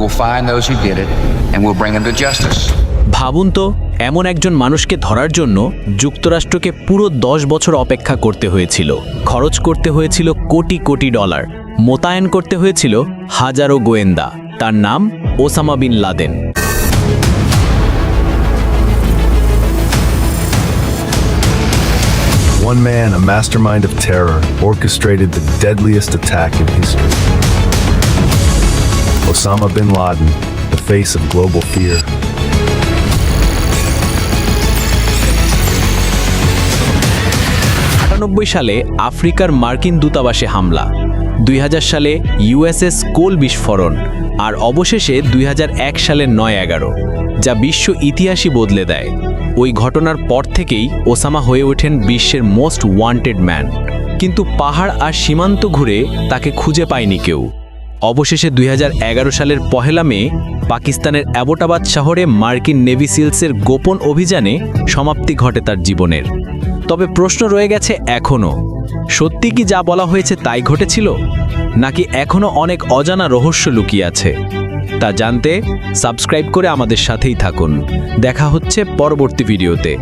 will find those who did it and we'll bring them to justice. ভাবুন তো এমন একজন মানুষকে ধরার জন্য যুক্তরাষ্ট্রকে পুরো দশ বছর অপেক্ষা করতে হয়েছিল খরচ করতে হয়েছিল কোটি কোটি ডলার মোতায়েন করতে হয়েছিল হাজারো গোয়েন্দা তার নাম Osama bin Laden One man, a mastermind of terror, orchestrated the deadliest attack in history. Osama bin Laden, the face of global fear. আটানব্বই সালে আফ্রিকার মার্কিন দূতাবাসে হামলা দুই সালে ইউএসএস কোল বিস্ফোরণ আর অবশেষে দুই সালের নয় এগারো যা বিশ্ব ইতিহাসই বদলে দেয়। ওই ঘটনার পর থেকেই ওসামা হয়ে ওঠেন বিশ্বের মোস্ট ওয়ান্টেড ম্যান। কিন্তু পাহাড় আর সীমান্ত ঘুরে তাকে খুঁজে পায়নি কেউ। অবশেষে দুই হাজার এগারো সালের পহেলা মে পাকিস্তানের অ্যাবোটাবাদ শহরে মার্কিন নেভি সিলসের গোপন অভিযানে সমাপ্তি ঘটে তার জীবনের। তবে প্রশ্ন রয়ে গেছে এখনও। সত্যি কি যা বলা হয়েছে তাই ঘটেছিল? নাকি এখনও অনেক অজানা রহস্য লুকিয়ে আছে? তা জানতে সাবস্ক্রাইব করে আমাদের সাথেই থাকুন। দেখা হচ্ছে পরবর্তী ভিডিওতে।